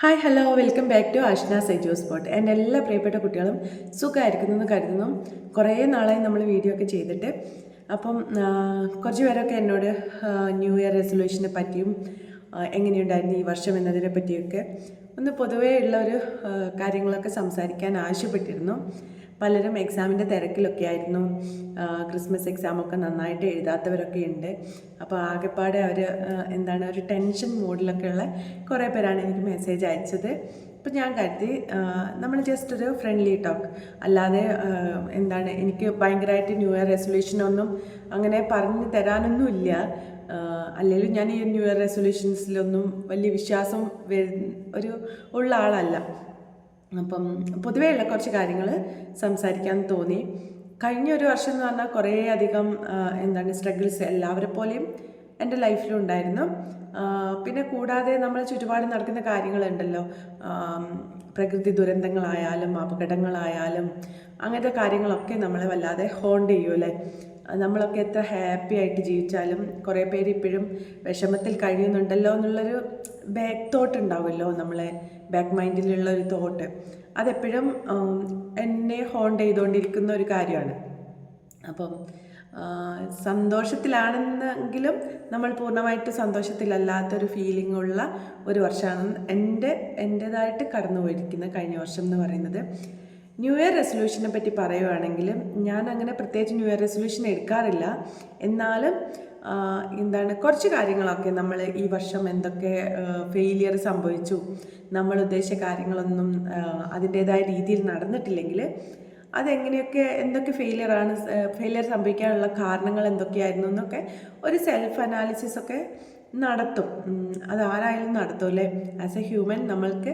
Hi hello welcome back to Ashna Sejo spot എന്റെ എല്ലാ പ്രിയപ്പെട്ട കുട്ടികളും സുഖമായിരിക്കുന്നു എന്ന് കരുതുന്നു. കുറേ നാളായി നമ്മൾ വീഡിയോ ഒക്കെ ചെയ്തിട്ട്. അപ്പം കുറച്ച് പേരൊക്കെ എന്നോട് ന്യൂ ഇയർ റെസൊല്യൂഷനെ പറ്റിയും എങ്ങനെയുണ്ടായിരുന്നു ഈ വർഷം എന്നതിനെ പറ്റിയൊക്കെ ഒന്ന് പൊതുവേ ഉള്ള ഒരു കാര്യങ്ങളൊക്കെ സംസാരിക്കാൻ ആവശ്യപ്പെട്ടിരുന്നു. പലരും എക്സാമിന്റെ തിരക്കിലൊക്കെ ആയിരുന്നു. ക്രിസ്മസ് എക്സാമൊക്കെ നന്നായിട്ട് എഴുതാത്തവരൊക്കെ ഉണ്ട്. അപ്പോൾ ആകെപ്പാടെ അവർ എന്താണ് ഒരു ടെൻഷൻ മൂഡിലൊക്കെ ഉള്ള കുറേ പേരാണ് എനിക്ക് മെസ്സേജ് അയച്ചത്. അപ്പോൾ ഞാൻ കരുതി നമ്മൾ ജസ്റ്റ് ഒരു ഫ്രണ്ട്ലി ടോക്ക് അല്ലാതെ എന്താണ് എനിക്ക് ഭയങ്കരമായിട്ട് ന്യൂ ഇയർ റെസൊല്യൂഷനൊന്നും അങ്ങനെ പറഞ്ഞു തരാനൊന്നുമില്ല അല്ലെങ്കിലും ഞാൻ ഈ ന്യൂ ഇയർ റെസൊല്യൂഷൻസിലൊന്നും വലിയ വിശ്വാസം ഒരു ഉള്ള ആളല്ല. അപ്പം പൊതുവെയുള്ള കുറച്ച് കാര്യങ്ങൾ സംസാരിക്കാൻ തോന്നി. കഴിഞ്ഞ ഒരു വർഷം എന്ന് പറഞ്ഞാൽ കുറേ അധികം എന്താണ് സ്ട്രഗിൾസ് എല്ലാവരെ പോലെയും എന്റെ ലൈഫിലും ഉണ്ടായിരുന്നു. പിന്നെ കൂടാതെ നമ്മൾ ചുറ്റുപാട് നടക്കുന്ന കാര്യങ്ങളുണ്ടല്ലോ. പ്രകൃതി ദുരന്തങ്ങളായാലും അപകടങ്ങളായാലും അങ്ങനത്തെ കാര്യങ്ങളൊക്കെ നമ്മളെ വല്ലാതെ ഹോണ്ട് ചെയ്യുമല്ലേ നമ്മളൊക്കെ എത്ര ഹാപ്പി ആയിട്ട് ജീവിച്ചാലും കുറേ പേര് ഇപ്പോഴും വിഷമത്തിൽ കഴിയുന്നുണ്ടല്ലോ എന്നുള്ളൊരു ബാക്ക് തോട്ട് ഉണ്ടാവുമല്ലോ നമ്മളെ ബാക്ക് മൈൻഡിലുള്ള ഒരു തോട്ട് അതെപ്പോഴും എന്നെ ഹോണ്ട് ചെയ്തുകൊണ്ടിരിക്കുന്ന ഒരു കാര്യമാണ്. അപ്പം സന്തോഷത്തിലാണെന്നെങ്കിലും നമ്മൾ പൂർണമായിട്ട് സന്തോഷത്തിലല്ലാത്തൊരു ഫീലിംഗ് ഉള്ള ഒരു വർഷമാണ് എന്റെ എന്റേതായിട്ട് കടന്നു പോയിരിക്കുന്നത് കഴിഞ്ഞ വർഷം എന്ന് പറയുന്നത്. ന്യൂ ഇയർ റെസൊല്യൂഷനെ പറ്റി പറയുവാണെങ്കിൽ ഞാൻ അങ്ങനെ പ്രത്യേകിച്ച് ന്യൂ ഇയർ റെസൊല്യൂഷൻ എടുക്കാറില്ല. എന്നാലും എന്താണ് കുറച്ച് കാര്യങ്ങളൊക്കെ നമ്മൾ ഈ വർഷം എന്തൊക്കെ ഫെയിലിയർ സംഭവിച്ചു നമ്മൾ ഉദ്ദേശിച്ച കാര്യങ്ങളൊന്നും അതിന്റേതായ രീതിയിൽ നടന്നിട്ടില്ലെങ്കിൽ അതെങ്ങനെയൊക്കെ എന്തൊക്കെ ഫെയിലിയർ ആണ് ഫെയിലിയർ സംഭവിക്കാനുള്ള കാരണങ്ങൾ എന്തൊക്കെയായിരുന്നു എന്നൊക്കെ ഒരു സെൽഫ് അനാലിസിസ് ഒക്കെ നടത്തും. അത് ആരായാലും നടത്തും അല്ലേ? ആസ് എ ഹ്യൂമൻ നമ്മൾക്ക്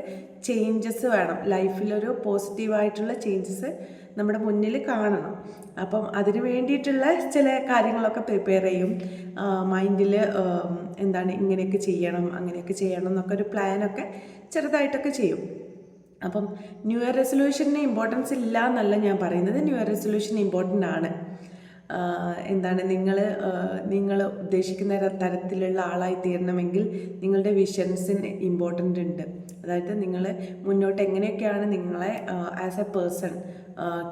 ചേഞ്ചസ് വേണം. ലൈഫിലൊരു പോസിറ്റീവായിട്ടുള്ള ചേഞ്ചസ് നമ്മുടെ മുന്നിൽ കാണണം. അപ്പം അതിന് വേണ്ടിയിട്ടുള്ള ചില കാര്യങ്ങളൊക്കെ പ്രിപ്പയർ ചെയ്യും. മൈൻഡിൽ എന്താണ് ഇങ്ങനെയൊക്കെ ചെയ്യണം അങ്ങനെയൊക്കെ ചെയ്യണം എന്നൊക്കെ ഒരു പ്ലാനൊക്കെ ചെറുതായിട്ടൊക്കെ ചെയ്യും. അപ്പം ന്യൂ ഇയർ റെസൊല്യൂഷന് ഇമ്പോർട്ടൻസ് ഇല്ല എന്നല്ല ഞാൻ പറയുന്നത്. ന്യൂ ഇയർ റെസൊല്യൂഷൻ ഇമ്പോർട്ടന്റ് ആണ്. എന്താണ് നിങ്ങൾ നിങ്ങൾ ഉദ്ദേശിക്കുന്ന തരത്തിലുള്ള ആളായി തീരണമെങ്കിൽ നിങ്ങളുടെ വിഷൻസിന് ഇമ്പോർട്ടന്റ് ഉണ്ട്. അതായത് നിങ്ങൾ മുന്നോട്ട് എങ്ങനെയൊക്കെയാണ് നിങ്ങളെ ആസ് എ പേഴ്സൺ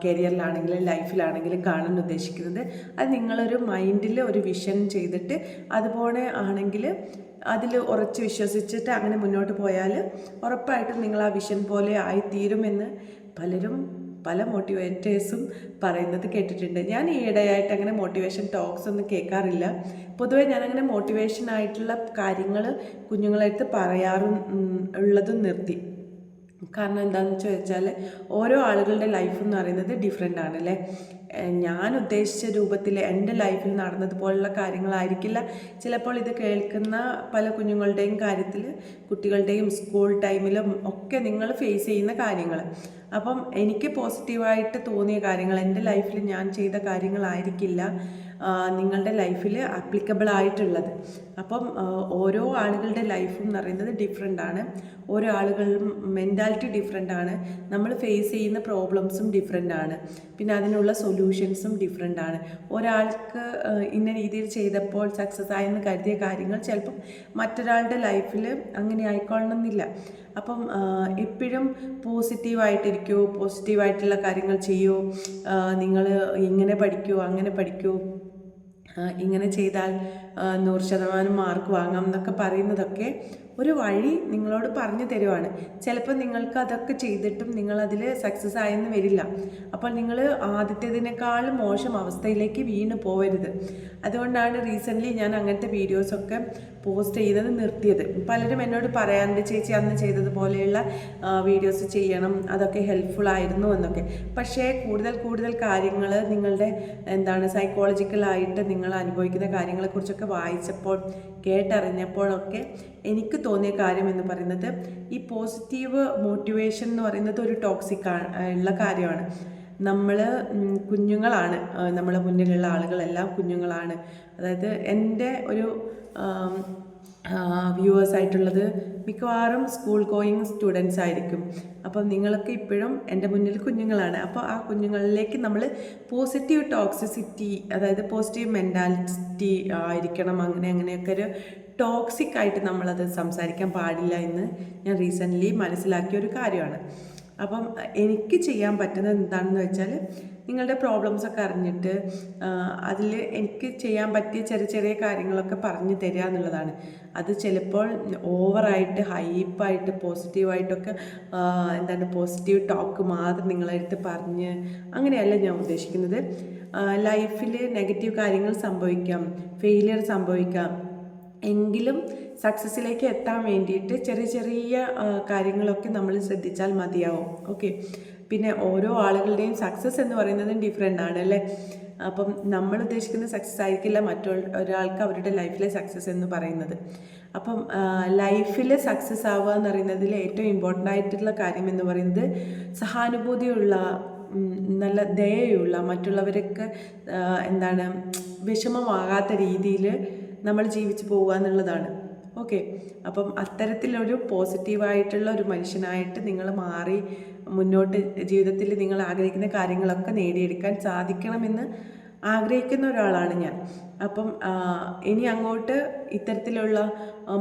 കരിയറിലാണെങ്കിലും ലൈഫിലാണെങ്കിലും കാണാൻ ഉദ്ദേശിക്കുന്നത്. അത് നിങ്ങളൊരു മൈൻഡിൽ ഒരു വിഷൻ ചെയ്തിട്ട് അതുപോലെ ആണെങ്കിൽ അതിൽ ഉറച്ച് വിശ്വസിച്ചിട്ട് അങ്ങനെ മുന്നോട്ട് പോയാൽ ഉറപ്പായിട്ടും നിങ്ങൾ ആ വിഷൻ പോലെ ആയിത്തീരുമെന്ന് പലരും പല മോട്ടിവേറ്റേഴ്സും പറയുന്നത് കേട്ടിട്ടുണ്ട്. ഞാൻ ഈയിടെയായിട്ട് അങ്ങനെ മോട്ടിവേഷൻ ടോക്സ് ഒന്നും കേൾക്കാറില്ല. പൊതുവേ ഞാനങ്ങനെ ആയിട്ടുള്ള കാര്യങ്ങൾ കുഞ്ഞുങ്ങളെടുത്ത് പറയാറും ഉള്ളതും നിർത്തി. കാരണം എന്താണെന്ന് ചോദിച്ചാൽ ഓരോ ആളുകളുടെ ലൈഫ് എന്ന് പറയുന്നത് ഡിഫറെന്റ് ആണല്ലേ ഞാൻ ഉദ്ദേശിച്ച രൂപത്തിൽ എന്റെ ലൈഫിൽ നടന്നതുപോലുള്ള കാര്യങ്ങളായിരിക്കില്ല. ചിലപ്പോൾ ഇത് കേൾക്കുന്ന പല കുഞ്ഞുങ്ങളുടെയും കാര്യത്തിൽ കുട്ടികളുടെയും സ്കൂൾ ടൈമിലും ഒക്കെ നിങ്ങൾ ഫേസ് ചെയ്യുന്ന കാര്യങ്ങൾ അപ്പം എനിക്ക് പോസിറ്റീവായിട്ട് തോന്നിയ കാര്യങ്ങൾ എന്റെ ലൈഫിൽ ഞാൻ ചെയ്ത കാര്യങ്ങളായിരിക്കില്ല. നിങ്ങളുടെ ലൈഫിൽ ആപ്ലിക്കബിൾ ആയിട്ടുള്ളത്. അപ്പം ഓരോ ആളുകളുടെ ലൈഫും എന്ന് പറയുന്നത് ഡിഫറെന്റ് ആണ്. ഓരോ ആളുകളും മെന്റാലിറ്റി ഡിഫറെന്റ് ആണ്. നമ്മൾ ഫേസ് ചെയ്യുന്ന പ്രോബ്ലംസും ഡിഫറെന്റ് ആണ്. പിന്നെ അതിനുള്ള സൊല്യൂഷൻസും ഡിഫറെന്റ് ആണ്. ഒരാൾക്ക് ഇന്ന രീതിയിൽ ചെയ്തപ്പോൾ സക്സസ് ആയെന്ന് കരുതിയ കാര്യങ്ങൾ ചിലപ്പം മറ്റൊരാളുടെ ലൈഫിൽ അങ്ങനെ ആയിക്കൊള്ളണമെന്നില്ല. അപ്പം എപ്പോഴും പോസിറ്റീവായിട്ടിരിക്കൂ പോസിറ്റീവായിട്ടുള്ള കാര്യങ്ങൾ ചെയ്യൂ. നിങ്ങൾ ഇങ്ങനെ പഠിക്കൂ അങ്ങനെ പഠിക്കൂ. ഇങ്ങനെ ചെയ്താൽ നൂറ് ശതമാനം മാർക്ക് വാങ്ങാം എന്നൊക്കെ പറയുന്നതൊക്കെ ഒരു വഴി നിങ്ങളോട് പറഞ്ഞു തരുവാണ്. ചിലപ്പോൾ നിങ്ങൾക്ക് അതൊക്കെ ചെയ്തിട്ടും നിങ്ങൾ അതിൽ സക്സസ് ആയെന്ന് വരില്ല. അപ്പോൾ നിങ്ങൾ ആദ്യത്തേതിനേക്കാളും മോശം അവസ്ഥയിലേക്ക് വീണ് പോവരുത്. അതുകൊണ്ടാണ് റീസെന്റ്ലി ഞാൻ അങ്ങനത്തെ വീഡിയോസൊക്കെ പോസ്റ്റ് ചെയ്യുന്നത് നിർത്തിയത്. പലരും എന്നോട് പറയാറുണ്ട് ചേച്ചി അന്ന് ചെയ്തതുപോലെയുള്ള വീഡിയോസ് ചെയ്യണം അതൊക്കെ ഹെൽപ്ഫുൾ ആയിരുന്നു എന്നൊക്കെ. പക്ഷേ കൂടുതൽ കൂടുതൽ കാര്യങ്ങൾ നിങ്ങളുടെ എന്താണ് സൈക്കോളജിക്കലായിട്ട് നിങ്ങൾ അനുഭവിക്കുന്ന കാര്യങ്ങളെക്കുറിച്ചൊക്കെ വായിച്ചപ്പോൾ കേട്ടറിഞ്ഞപ്പോഴൊക്കെ എനിക്ക് തോന്നിയ കാര്യം എന്ന് പറയുന്നത് ഈ പോസിറ്റീവ് മോട്ടിവേഷൻ എന്ന് പറയുന്നത് ഒരു ടോക്സിക് ഉള്ള കാര്യമാണ്. നമ്മൾ കുഞ്ഞുങ്ങളാണ്. നമ്മളെ മുന്നിലുള്ള ആളുകളെല്ലാം കുഞ്ഞുങ്ങളാണ്. അതായത് എന്റെ ഒരു വ്യൂവേഴ്സ് ആയിട്ടുള്ളത് മിക്കവാറും സ്കൂൾ ഗോയിങ് സ്റ്റുഡൻസ് ആയിരിക്കും. അപ്പം നിങ്ങൾക്ക് ഇപ്പോഴും എന്റെ മുന്നിൽ കുഞ്ഞുങ്ങളാണ്. അപ്പോൾ ആ കുഞ്ഞുങ്ങളിലേക്ക് നമ്മൾ പോസിറ്റീവ് ടോക്സിസിറ്റി അതായത് പോസിറ്റീവ് മെന്റാലിറ്റി ആയിരിക്കണം. അങ്ങനെ അങ്ങനെയൊക്കെ ഒരു ടോക്സിക് ആയിട്ട് നമ്മളത് സംസാരിക്കാൻ പാടില്ല എന്ന് ഞാൻ റീസെന്റ്ലി മനസ്സിലാക്കിയ ഒരു കാര്യമാണ്. അപ്പം എനിക്ക് ചെയ്യാൻ പറ്റുന്നത് എന്താണെന്ന് വെച്ചാൽ നിങ്ങളുടെ പ്രോബ്ലംസ് ഒക്കെ അറിഞ്ഞിട്ട് അതിൽ എനിക്ക് ചെയ്യാൻ പറ്റിയ ചെറിയ ചെറിയ കാര്യങ്ങളൊക്കെ പറഞ്ഞു തരിക എന്നുള്ളതാണ്. അത് ചിലപ്പോൾ ഓവറായിട്ട് ഹൈപ്പായിട്ട് പോസിറ്റീവായിട്ടൊക്കെ എന്താണ് പോസിറ്റീവ് ടോക്ക് മാത്രം നിങ്ങളെടുത്ത് പറഞ്ഞ് അങ്ങനെയല്ല ഞാൻ ഉദ്ദേശിക്കുന്നത്. ലൈഫിൽ നെഗറ്റീവ് കാര്യങ്ങൾ സംഭവിക്കാം ഫെയിലിയർ സംഭവിക്കാം എങ്കിലും സക്സസ്സിലേക്ക് എത്താൻ വേണ്ടിയിട്ട് ചെറിയ ചെറിയ കാര്യങ്ങളൊക്കെ നമ്മൾ ശ്രദ്ധിച്ചാൽ മതിയാവും. ഓക്കെ പിന്നെ ഓരോ ആളുകളുടെയും സക്സസ് എന്ന് പറയുന്നത് ഡിഫറെന്റ് ആണ് അല്ലേ? അപ്പം നമ്മൾ ഉദ്ദേശിക്കുന്ന സക്സസ് ആയിരിക്കില്ല മറ്റുള്ള ഒരാൾക്ക് അവരുടെ ലൈഫിലെ സക്സസ് എന്ന് പറയുന്നത്. അപ്പം ലൈഫിൽ സക്സസ് ആവുക എന്ന് പറയുന്നതിൽ ഏറ്റവും ഇമ്പോർട്ടന്റ് ആയിട്ടുള്ള കാര്യം എന്ന് പറയുന്നത് സഹാനുഭൂതിയുള്ള നല്ല ദയയുള്ള മറ്റുള്ളവരൊക്കെ എന്താണ് വിഷമമാകാത്ത രീതിയിൽ നമ്മൾ ജീവിച്ചു പോകുക എന്നുള്ളതാണ്. ഓക്കെ അപ്പം അത്തരത്തിലൊരു പോസിറ്റീവായിട്ടുള്ള ഒരു മനുഷ്യനായിട്ട് നിങ്ങൾ മാറി മുന്നോട്ട് ജീവിതത്തിൽ നിങ്ങൾ ആഗ്രഹിക്കുന്ന കാര്യങ്ങളൊക്കെ നേടിയെടുക്കാൻ സാധിക്കണമെന്ന് ആഗ്രഹിക്കുന്ന ഒരാളാണ് ഞാൻ. അപ്പം ഇനി അങ്ങോട്ട് ഇത്തരത്തിലുള്ള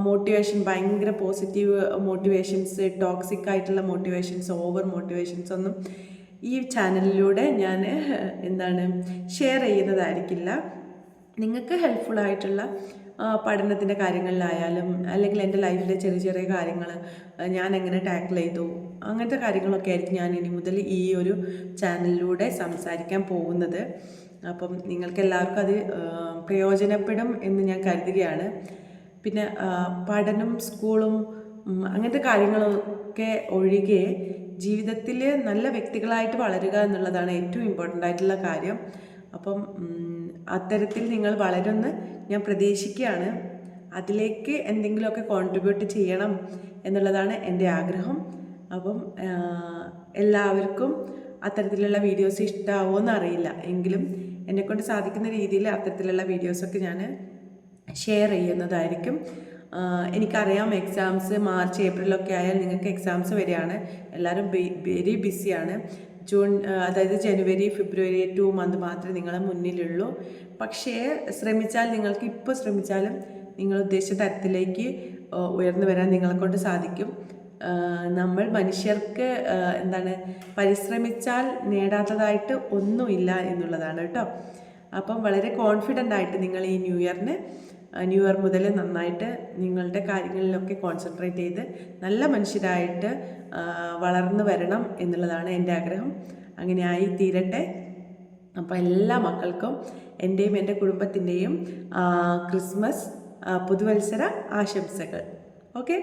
മോട്ടിവേഷൻ ഭയങ്കര പോസിറ്റീവ് മോട്ടിവേഷൻസ് ടോക്സിക് ആയിട്ടുള്ള മോട്ടിവേഷൻസ് ഓവർ മോട്ടിവേഷൻസ് ഒന്നും ഈ ചാനലിലൂടെ ഞാൻ എന്താണ് ഷെയർ ചെയ്യുന്നതായിരിക്കില്ല. നിങ്ങൾക്ക് ഹെൽപ്ഫുൾ ആയിട്ടുള്ള പഠനത്തിന്റെ കാര്യങ്ങളിലായാലും അല്ലെങ്കിൽ എന്റെ ലൈഫിലെ ചെറിയ ചെറിയ കാര്യങ്ങൾ ഞാൻ എങ്ങനെ ടാക്കിൾ ചെയ്തു അങ്ങനത്തെ കാര്യങ്ങളൊക്കെ ആയിരിക്കും ഞാൻ ഇനി മുതൽ ഈ ഒരു ചാനലിലൂടെ സംസാരിക്കാൻ പോകുന്നത്. അപ്പം നിങ്ങൾക്ക് എല്ലാവർക്കും അത് പ്രയോജനപ്പെടും എന്ന് ഞാൻ കരുതുകയാണ്. പിന്നെ പഠനം സ്കൂളും അങ്ങനത്തെ കാര്യങ്ങളൊക്കെ ഒഴികെ ജീവിതത്തിൽ നല്ല വ്യക്തികളായിട്ട് വളരുക എന്നുള്ളതാണ് ഏറ്റവും ഇമ്പോർട്ടന്റ് ആയിട്ടുള്ള കാര്യം. അപ്പം അത്തരത്തിൽ നിങ്ങൾ വളരുമെന്ന് ഞാൻ പ്രതീക്ഷിക്കുകയാണ്. അതിലേക്ക് എന്തെങ്കിലുമൊക്കെ കോൺട്രിബ്യൂട്ട് ചെയ്യണം എന്നുള്ളതാണ് എന്റെ ആഗ്രഹം. അപ്പം എല്ലാവർക്കും അത്തരത്തിലുള്ള വീഡിയോസ് ഇഷ്ടമാവുമോ എന്നറിയില്ല. എങ്കിലും എന്നെക്കൊണ്ട് സാധിക്കുന്ന രീതിയിൽ അത്തരത്തിലുള്ള വീഡിയോസൊക്കെ ഞാൻ ഷെയർ ചെയ്യുന്നതായിരിക്കും. എനിക്കറിയാം എക്സാംസ് മാർച്ച് ഏപ്രിലൊക്കെ ആയാൽ നിങ്ങൾക്ക് എക്സാംസ് വരികയാണ് എല്ലാവരും വെരി ബിസിയാണ് ജൂൺ അതായത് ജനുവരി ഫെബ്രുവരി ടു മന്ത് മാത്രമേ നിങ്ങളെ മുന്നിലുള്ളൂ. പക്ഷേ ശ്രമിച്ചാൽ നിങ്ങൾക്ക് ഇപ്പോൾ ശ്രമിച്ചാലും നിങ്ങൾ ഉദ്ദേശിച്ച തരത്തിലേക്ക് ഉയർന്നു വരാൻ നിങ്ങളെക്കൊണ്ട് സാധിക്കും. നമ്മൾ മനുഷ്യർക്ക് എന്താണ് പരിശ്രമിച്ചാൽ നേടാത്തതായിട്ട് ഒന്നുമില്ല എന്നുള്ളതാണ് കേട്ടോ. അപ്പം വളരെ കോൺഫിഡന്റ് ആയിട്ട് നിങ്ങൾ ഈ ന്യൂ ഇയറിന് ന്യൂ ഇയർ മുതൽ നന്നായിട്ട് നിങ്ങളുടെ കാര്യങ്ങളിലൊക്കെ കോൺസെൻട്രേറ്റ് ചെയ്ത് നല്ല മനുഷ്യരായിട്ട് വളർന്നു വരണം എന്നുള്ളതാണ് എന്റെ ആഗ്രഹം. അങ്ങനെ ആയി തീരട്ടെ. അപ്പോൾ എല്ലാ മക്കൾക്കും എന്റെയും എന്റെ കുടുംബത്തിന്റെയും ക്രിസ്മസ് പുതുവത്സര ആശംസകൾ. ഓക്കെ?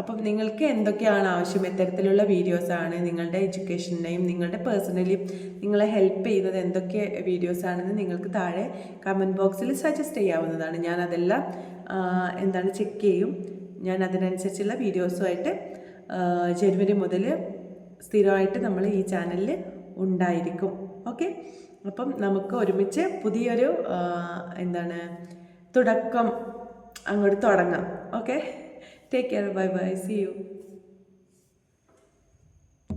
അപ്പം നിങ്ങൾക്ക് എന്തൊക്കെയാണ് ആവശ്യം? എത്തരത്തിലുള്ള വീഡിയോസാണ് നിങ്ങളുടെ എഡ്യൂക്കേഷനെയും നിങ്ങളുടെ പേഴ്സണലി നിങ്ങളെ ഹെൽപ്പ് ചെയ്യുന്നത്. എന്തൊക്കെ വീഡിയോസാണെന്ന് നിങ്ങൾക്ക് താഴെ കമന്റ് ബോക്സിൽ സജസ്റ്റ് ചെയ്യാവുന്നതാണ്. ഞാൻ അതെല്ലാം എന്താണ് ചെക്ക് ചെയ്യും. ഞാൻ അതിനനുസരിച്ചുള്ള വീഡിയോസുമായിട്ട് ജനുവരി മുതൽ സ്ഥിരമായിട്ട് നമ്മൾ ഈ ചാനലിൽ ഉണ്ടായിരിക്കും. ഓക്കെ അപ്പം നമുക്ക് ഒരുമിച്ച് പുതിയൊരു എന്താണ് തുടക്കം അങ്ങോട്ട് തുടങ്ങാം. Okay Take care. Bye bye. See you.